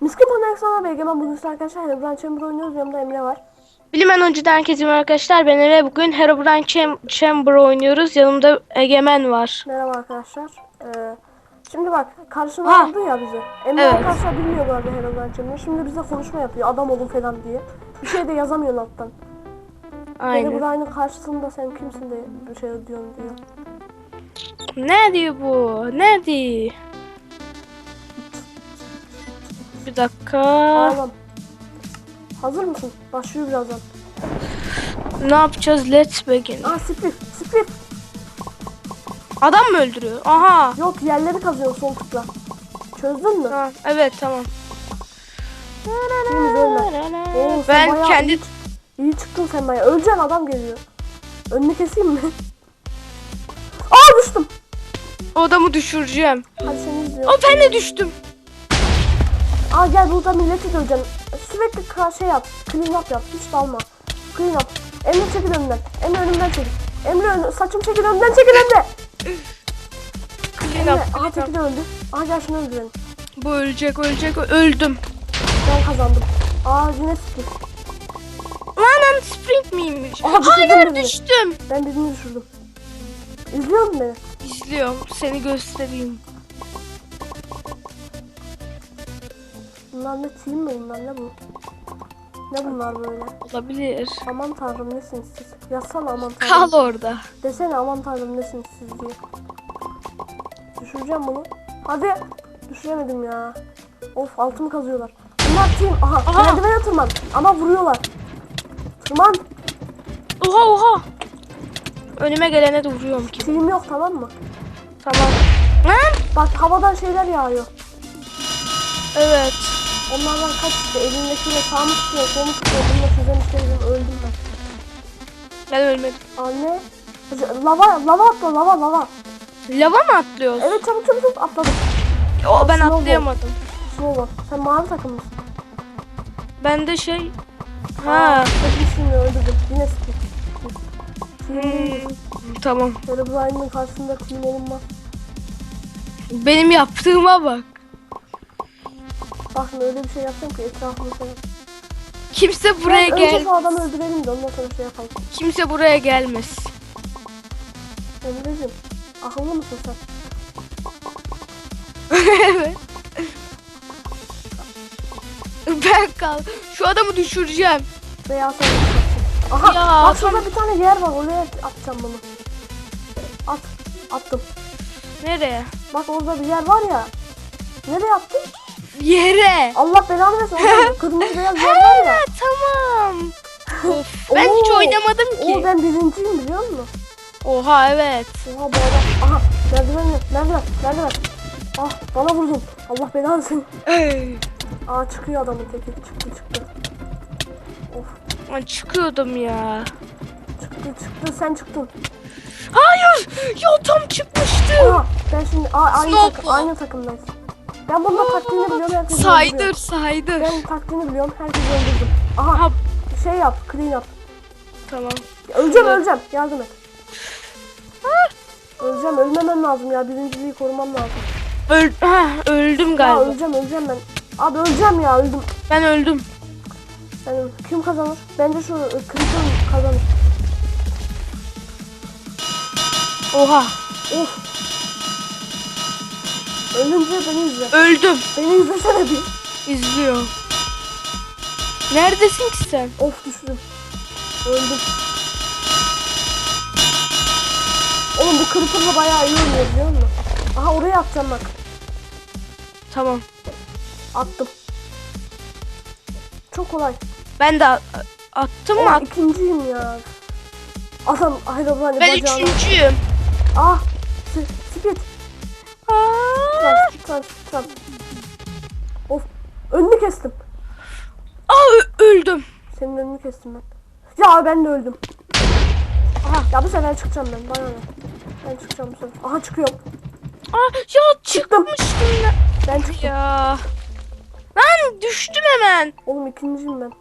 Miskin Panek sana ve Egemen bugün arkadaşlar Herobrine Chamber oynuyoruz. Yanımda Emre var. Bilmem önceden herkese arkadaşlar. Ben Ere. Bugün Herobrine Cham- Chamber oynuyoruz. Yanımda Egemen var. Merhaba arkadaşlar. Ee, şimdi bak karşına aldı ya bizi. Emre Evet. arkadaşlar bilmiyor bu arada Herobrine Chamber'ı. Şimdi bize konuşma yapıyor. Adam olun falan diye. Bir şey de yazamıyor alttan. Aynen. Herobrine'ın karşısında sen kimsin de bir şey diyorsun diyor. Ne diyor bu? Ne diyor? Bir dakika. Ağlam. Hazır mısın? Başlıyor birazdan. Ne yapacağız? Let's begin. Aa split. Split. Adam mı öldürüyor? Aha. Yok yerleri kazıyor sol tıkla. Çözdün mü? Ha, evet tamam. Oo, sen Ben bayağı kendi iyi, iyi çıktın sen bayağı. Öleceksin adam geliyor. Önünü keseyim mi? Aa düştüm. o adamı düşüreceğim. Hadi seni izliyorum. O ben de düştüm. Aa gel burada milleti döveceksin. Sürekli ka- şey yap. Clean up yap. Hiç dalma. Clean up. Emre çekil önümden. Emre önümden çekil. Emre önü, saçım çekil önümden çekil Emre. Clean Emre. up, Aha clean up. öldü. Aha gel şunu öldürelim. Bu ölecek ölecek. Öldüm. Ben kazandım. Aa yine split. Lan sprint miymiş? Aha, Hayır düştüm. Ben birini düşürdüm. İzliyor musun beni? İzliyorum. Seni göstereyim. Bunlar ne team mi bunlar ne bu? Ne bunlar böyle? Olabilir. Aman tanrım nesiniz siz? Yazsana aman tanrım. Kal orada. Desene aman tanrım nesiniz siz diye. Düşüreceğim bunu. Hadi. Düşüremedim ya. Of altımı kazıyorlar. Bunlar team. Aha, Aha. merdivene tırman. Ama vuruyorlar. Tırman. Oha oha. Önüme gelene de vuruyorum ki. Team yok tamam mı? Tamam. Lan. Bak havadan şeyler yağıyor. Evet. Onlardan kaç işte elindekiyle sol mu tutuyor? Bununla çözen istedim öldüm ben. Ben ölmedim. Anne. Lava, lava atla, lava, lava. Lava mı atlıyoruz? Evet çabuk çabuk çabuk atladım. O ben Snowball. atlayamadım. Snowball. Sen mavi takım mısın? Ben de şey... Ha. Şimdi öldürdüm. Yine. Team Hmm, tamam. Herobrine'in karşısında team olunmaz. Benim yaptığıma bak. Bak şimdi öyle bir şey yapacağım ki etrafını sana. Kimse buraya Ben önce gel. şu adamı öldürelim de ondan sonra şey yapalım. Kimse buraya gelmez. Emre'cim akıllı mısın sen? evet. Ben kal. Şu adamı düşüreceğim. Veya sen. Aha Ya, bak şurada bir tane yer var oraya atacağım bunu. At. Attım. Nereye? Bak orada bir yer var ya. Nereye attın? Yere. Allah belanı versin. Orada kırmızı beyaz yer var ya. Ha, tamam. Of, ben hiç Oo. oynamadım Oo ki. ben birinciyim biliyor musun? Oha evet. Oha bu adam. Aha merdiven yok. Merdiven. Merdiven. Ah bana vurdun. Allah belanı versin. Aa çıkıyor adamın teki. Çıktı çıktı. Of Ben çıkıyordum ya. çıktı çıktı sen çıktın. Hayır. Ya tam çıkmıştı. Aa ben şimdi aa, aynı, Snowball. takım, aynı takımdayız. Ben bunun taktiğini biliyorum. Herkes Saydır saydır. Ben taktiğini biliyorum. Herkesi öldürdüm. Aha Aha, şey yap. Clean up. tamam. Öleceğim Evet. öleceğim. Yardım et. Öleceğim ölmemem lazım ya. Birinciliği korumam lazım. Öl ha, öldüm Ya galiba. öleceğim öleceğim ben. Abi öleceğim ya öldüm. Ben öldüm. Ben kim kazanır? Bence şu e, Clinton kazanır. Oha. Of. Ölünce beni izle. Öldüm. Beni izlesene bir. İzliyorum. Neredesin ki sen? Of düştüm. Öldüm. Oğlum bu Creeper'la bayağı iyi oynuyor biliyor musun? Aha oraya atacağım bak. Tamam. Attım. Çok kolay. Ben de a- attım mı? At- ikinciyim ya. Adam Herobrine Ben bacağına. üçüncüyüm. Ah. s- Speed. Aa, Trans, trans, trans. Of. Önünü kestim. Aa, öldüm. Senin önünü kestim ben. Ya ben de öldüm. Aha. Ya bu sefer çıkacağım ben. Bana ne? Ben çıkacağım bu sefer. Aha çıkıyorum. Aa, ya Çıktım. çıkmıştım ben. Ben çıktım. Ya. Lan düştüm hemen. Oğlum ikinciyim ben.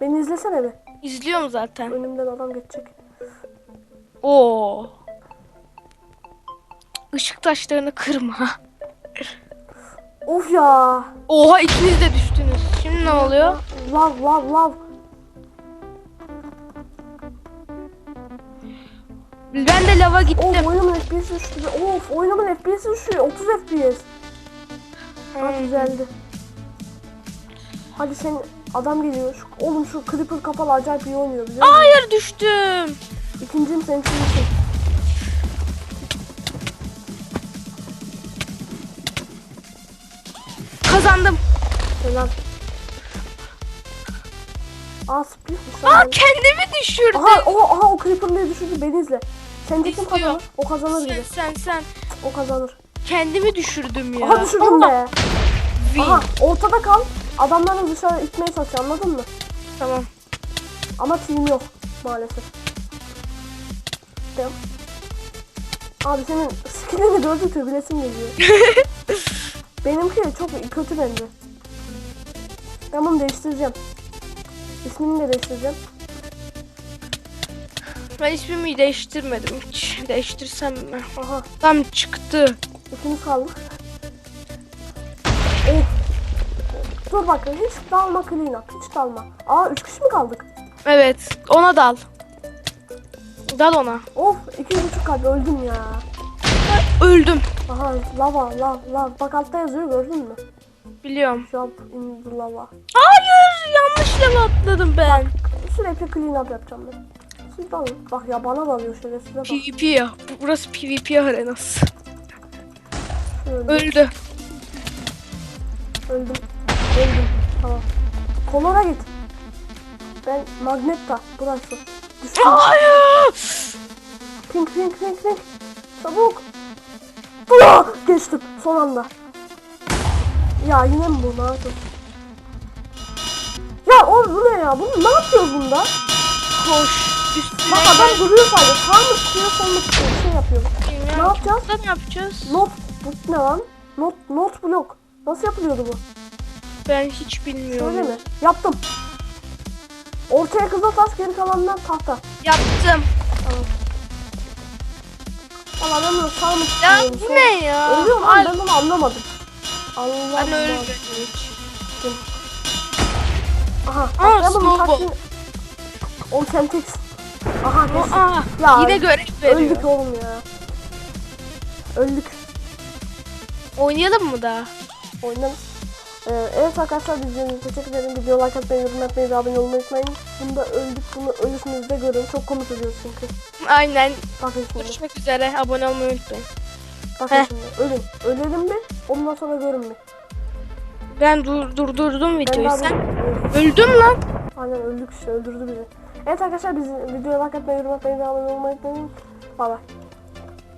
Beni izlesene bir. İzliyorum zaten. Önümden adam geçecek. Oo. Işık taşlarını kırma. Of ya. Oha ikiniz de düştünüz. Şimdi ne oluyor? Lav lav lav. Ben de lava Of gittim. oyunumun FPS düştü. Of oyunumun FPS düşüyor. 30 FPS. Hmm. güzeldi. Hadi sen adam geliyor. Şu, oğlum şu Creeper kapalı acayip iyi oynuyor biliyor musun? Hayır düştüm. İkinciyim sen ikincisin. Kazandım. Helal. Aa split mi? Aa kendimi düşürdüm. Aha, o, aha o Creeper'lığı düşürdü beni izle. Sence kim kazanır? O kazanır Sen gibi. sen sen. O kazanır. Kendimi düşürdüm ya. Aha düşürdüm be. Win. Aha ortada kal. Adamları dışarı itmeye çalışıyor anladın mı? Tamam. Ama team yok maalesef. Tamam. Abi senin skillini gördükçe bilesim geliyor. Benimki çok kötü bence. Ben bunu değiştireceğim. İsmini de değiştireceğim. Ben ismimi değiştirmedim hiç. Değiştirsem mi? Aha Tam çıktı. ikimiz kaldık. Of. Dur bakın hiç dalma clean up. Hiç dalma. Aa üç kişi mi kaldık? Evet. Ona dal. Dal ona. Of iki buçuk kalp öldüm ya. Öldüm. Aha lava lav lav. Bak altta yazıyor gördün mü? Biliyorum. Jump in the lava. Hayır. Yanlış level atladım ben. Sürekli clean up yapacağım ben. Siz dalın. Bak ya bana dalıyor şöyle size bak. PvP ya. Burası PvP arenası. Öldü. Öldüm. Öldüm. Tamam. Kolora git. Ben Magneta. Burası. Düştüm. Hayır. Pink pink pink pink. Çabuk. Aa, geçtim son anda. Ya yine mi bu? Ne yapıyorsun? Ya oğlum bu ne ya? Bunu ne yapıyor bunda? Koş. Üstüne Bak adam duruyor sadece. Sağ mı tutuyor sol mu tutuyor? Bir şey yapıyor. Ne yapacağız? Ne yapacağız? Not. Bu ne lan? Not, not blok. Nasıl yapılıyordu bu? Ben hiç bilmiyorum. Şöyle mi? Yaptım. Ortaya kızıl taş geri kalanlar tahta. Yaptım. Valla sağ mı Ya bu ne ya? Ölüyor lan Ay, ben bunu anlamadım. Anlamadım. Ben hiç. Aha. Aa, snowball. taktiğini... Oğlum sen teksin. Aha kesin. Aa, Ya, yine görev veriyor. Öldük oğlum ya. Öldük. Oynayalım mı daha? Oynarız. Ee, evet arkadaşlar izlediğiniz teşekkür ederim. Video like atmayı, yorum yapmayı ve abone olmayı unutmayın. Bunda öldük. Bunu ölüsünüzde görün. Çok komik oluyor çünkü. Aynen. Bakın şimdi. Görüşmek üzere. Abone olmayı unutmayın. Bakın Heh. şimdi. Ölün. Ölelim mi? Ondan sonra görün mü? Ben dur durdurdum videoyu. Sen Öldüm. öldün lan. Aynen öldük işte. Öldürdü bizi. Evet arkadaşlar biz videoya like atmayı, yorum yapmayı ve abone olmayı unutmayın. Bay bay.